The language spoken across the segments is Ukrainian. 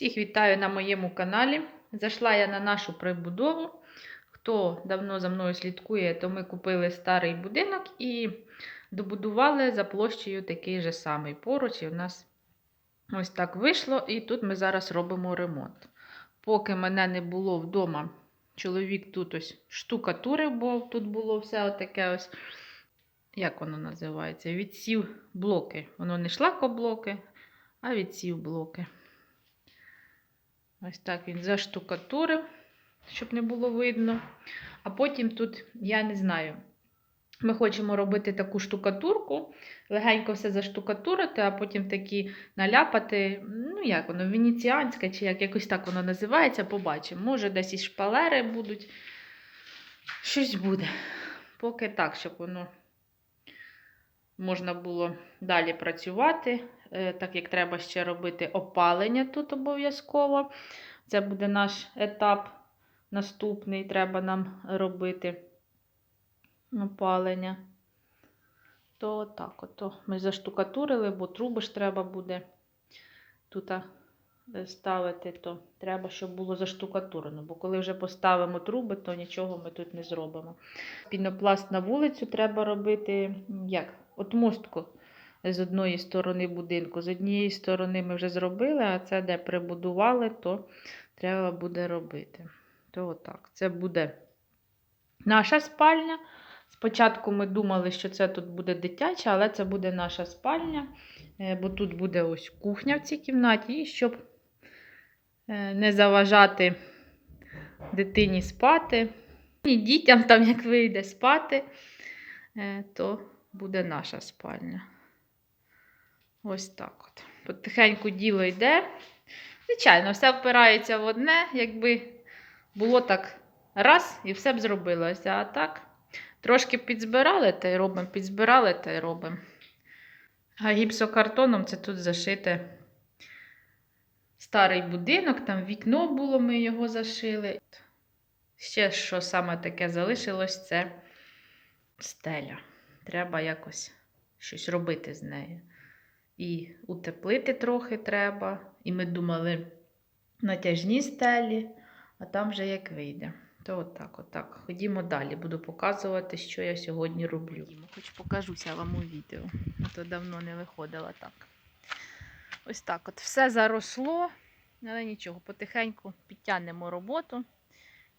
Всіх вітаю на моєму каналі. Зайшла я на нашу прибудову. Хто давно за мною слідкує, то ми купили старий будинок і добудували за площею такий же самий. Поруч і у нас ось так вийшло, і тут ми зараз робимо ремонт. Поки мене не було вдома, чоловік тут ось штукатурив, бо тут було все отаке ось. Як воно називається? Відсів блоки. Воно не шлакоблоки, а відсів блоки. Ось так він заштукатурив, щоб не було видно. А потім тут, я не знаю, ми хочемо робити таку штукатурку, легенько все заштукатурити, а потім такі наляпати. Ну, як воно, венеціанське, чи як якось так воно називається, побачимо. Може, десь і шпалери будуть. Щось буде. Поки так, щоб воно можна було далі працювати, так як треба ще робити опалення тут обов'язково. Це буде наш етап наступний, треба нам робити опалення. То так, ото ми заштукатурили, бо труби ж треба буде тут е, ставити, то треба, щоб було заштукатурено. Бо коли вже поставимо труби, то нічого ми тут не зробимо. Пінопласт на вулицю треба робити як? От мостку з одної сторони будинку. З однієї сторони ми вже зробили, а це де прибудували, то треба буде робити. То отак. Це буде наша спальня. Спочатку ми думали, що це тут буде дитяча, але це буде наша спальня, е, бо тут буде ось кухня в цій кімнаті, і щоб е, не заважати дитині спати, і дітям там, як вийде спати, е, то буде наша спальня. Ось так от. Потихеньку діло йде. Звичайно, все впирається в одне, якби було так раз і все б зробилося. А так, трошки підзбирали та й робимо, підзбирали та й робимо. А гіпсокартоном це тут зашите старий будинок, там вікно було, ми його зашили. Ще що саме таке залишилось, це стеля. Треба якось щось робити з нею. І утеплити трохи треба. І ми думали натяжні стелі, а там вже як вийде. То отак, отак. Ходімо далі, буду показувати, що я сьогодні роблю. Хоч покажуся вам у відео. А то давно не виходила так. Ось так от. Все заросло, але нічого, потихеньку підтягнемо роботу.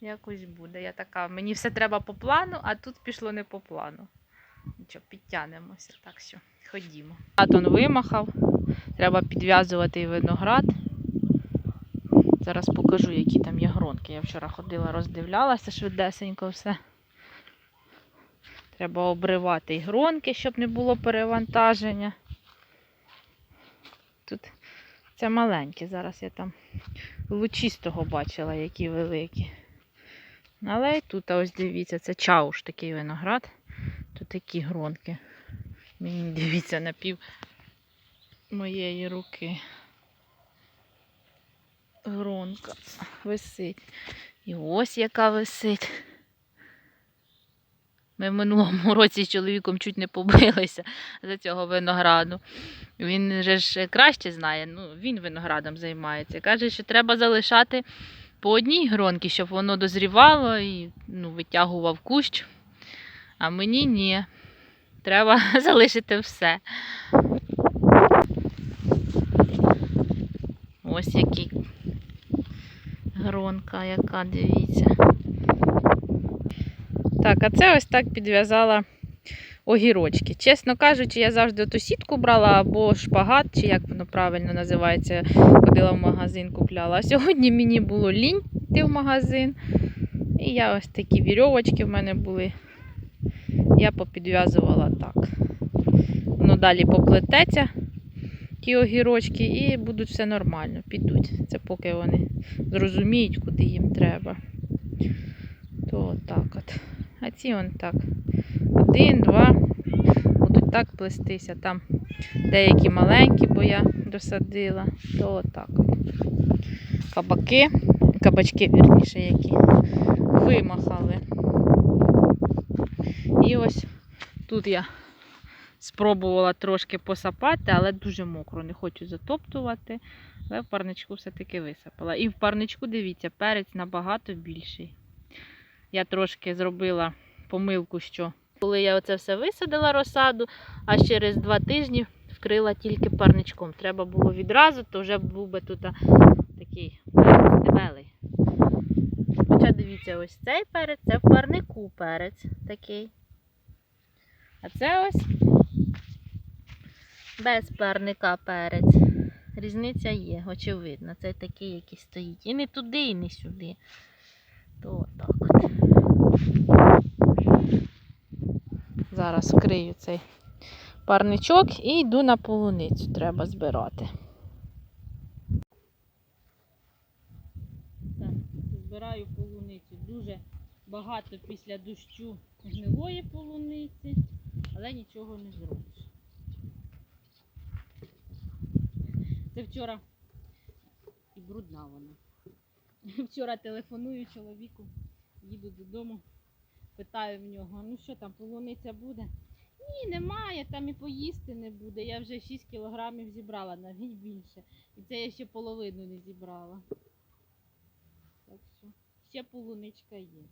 Якось буде. Я така, мені все треба по плану, а тут пішло не по плану. Нічого, підтягнемося. Так що ходімо. Атон вимахав. Треба підв'язувати і виноград. Зараз покажу, які там є гронки. Я вчора ходила, роздивлялася швидесенько все. Треба обривати і гронки, щоб не було перевантаження. Тут це маленькі. Зараз я там лучистого бачила, які великі. Але й тут, ось дивіться, це чауш такий виноград. Такі гронки. Мені дивіться на пів моєї руки. Гронка висить. І ось яка висить. Ми в минулому році з чоловіком чуть не побилися за цього винограду. Він же ж краще знає, ну він виноградом займається. Каже, що треба залишати по одній гронці, щоб воно дозрівало і ну, витягував кущ. А мені ні. Треба залишити все. Ось який гронка, яка, дивіться. Так, а це ось так підв'язала огірочки. Чесно кажучи, я завжди ту сітку брала або шпагат, чи як воно правильно називається, ходила в магазин, купляла. А сьогодні мені було лінь йти в магазин. І я ось такі вірьовочки в мене були. Я попідв'язувала так. Воно далі поплететься, ті огірочки, і будуть все нормально, підуть. Це поки вони зрозуміють, куди їм треба. То так от. А ці он так. Один, два. Будуть так плестися. Там деякі маленькі, бо я досадила. То отак. от. Кабаки, кабачки, вірніше, які вимахали. І ось тут я спробувала трошки посапати, але дуже мокро, не хочу затоптувати. Але в парничку все-таки висипала. І в парничку, дивіться, перець набагато більший. Я трошки зробила помилку, що коли я оце все висадила розсаду, а через два тижні вкрила тільки парничком. Треба було відразу, то вже був би тут такий перець. Хоча дивіться, ось цей перець, це в парнику перець такий. А це ось без парника перець. Різниця є, очевидно. Це такий, який стоїть. І не туди, і не сюди. То отак от. Зараз вкрию цей парничок і йду на полуницю. Треба збирати. Так, збираю полуницю. Дуже багато після дощу гнилої полуниці, але нічого не зробиш. Це вчора і брудна вона. Вчора телефоную чоловіку, їду додому, питаю в нього, ну що там, полуниця буде? Ні, немає, там і поїсти не буде. Я вже 6 кілограмів зібрала, навіть більше. І це я ще половину не зібрала. Так що ще полуничка є.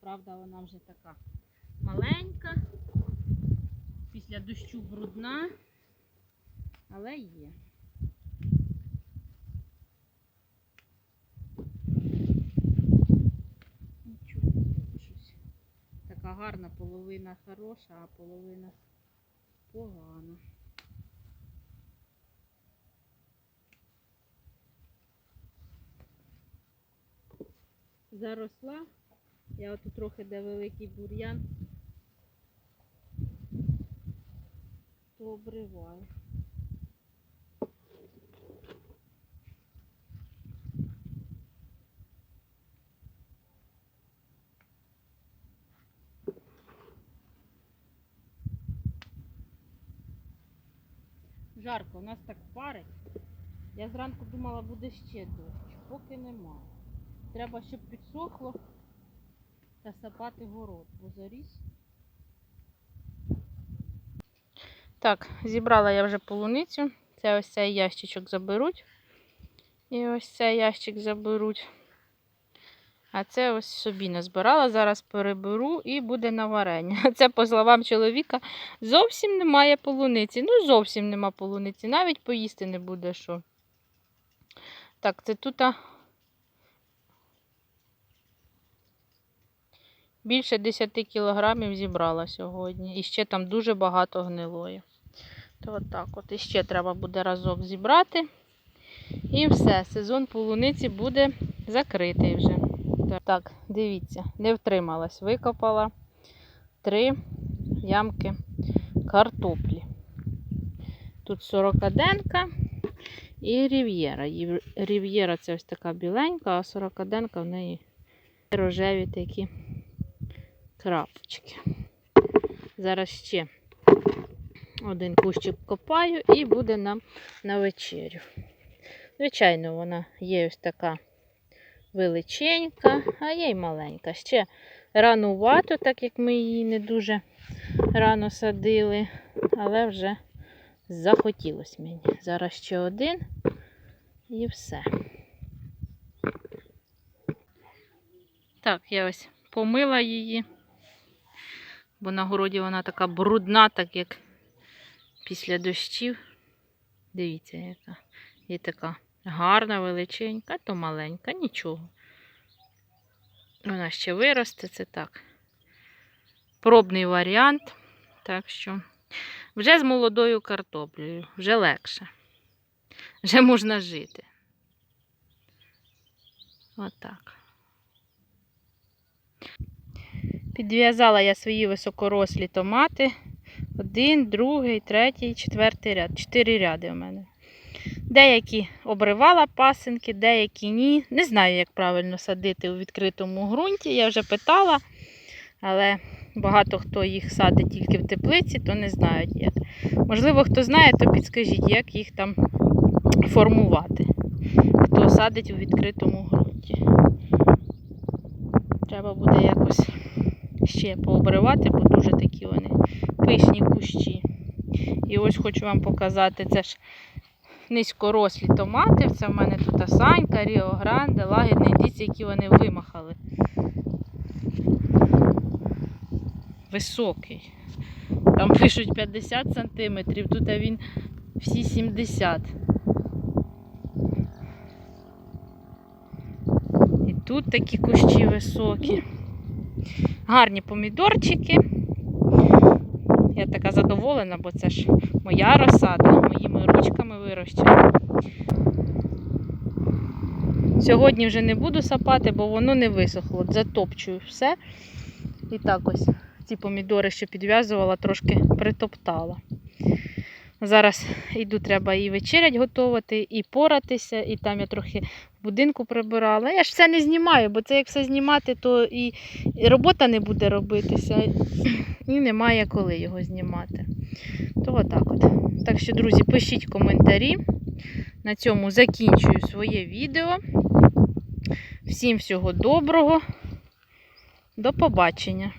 Правда, вона вже така маленька, після дощу брудна, але є. Нічого щось. Така гарна половина хороша, а половина погана. Заросла. Я отут трохи де великий бур'ян, то обриваю. Жарко, у нас так парить. Я зранку думала, буде ще дощ, поки нема. Треба, щоб підсохло та сапати город, бо заріс. Так, зібрала я вже полуницю. Це ось цей ящичок заберуть. І ось цей ящик заберуть. А це ось собі назбирала. Зараз переберу і буде на варення. Це, по словам чоловіка, зовсім немає полуниці. Ну, зовсім нема полуниці. Навіть поїсти не буде що. Так, це тут більше 10 кілограмів зібрала сьогодні. І ще там дуже багато гнилої. То отак от. І ще треба буде разок зібрати. І все, сезон полуниці буде закритий вже. Так, дивіться, не втрималась. Викопала три ямки картоплі. Тут сорокаденка і рів'єра. Рів'єра це ось така біленька, а сорокаденка в неї рожеві такі крапочки. Зараз ще один кущик копаю і буде нам на вечерю. Звичайно, вона є ось така величенька, а є й маленька. Ще ранувато, так як ми її не дуже рано садили, але вже захотілось мені. Зараз ще один і все. Так, я ось помила її, бо на городі вона така брудна, так як після дощів. Дивіться, яка. І така гарна, величенька, то маленька, нічого. Вона ще виросте, це так. Пробний варіант. Так що вже з молодою картоплею, вже легше. Вже можна жити. Отак. Підв'язала я свої високорослі томати. Один, другий, третій, четвертий ряд. Чотири ряди у мене. Деякі обривала пасинки, деякі ні. Не знаю, як правильно садити у відкритому ґрунті. Я вже питала, але багато хто їх садить тільки в теплиці, то не знають як. Можливо, хто знає, то підскажіть, як їх там формувати. Хто садить у відкритому ґрунті. Треба буде якось ще пообривати, бо дуже такі вони пишні кущі. І ось хочу вам показати, це ж низькорослі томати. Це в мене тут Санька, Ріо Гранде, лагідний. Дивіться, які вони вимахали. Високий. Там пишуть 50 сантиметрів, тут він всі 70. І тут такі кущі високі. Гарні помідорчики. Я така задоволена, бо це ж моя розсада, моїми ручками вирощена. Сьогодні вже не буду сапати, бо воно не висохло. Затопчую все. І так ось ці помідори, що підв'язувала, трошки притоптала. Зараз йду, треба і вечерять готувати, і поратися, і там я трохи будинку прибирала. Я ж все не знімаю, бо це як все знімати, то і робота не буде робитися, і немає коли його знімати. То отак от. Так що, друзі, пишіть коментарі. На цьому закінчую своє відео. Всім всього доброго. До побачення!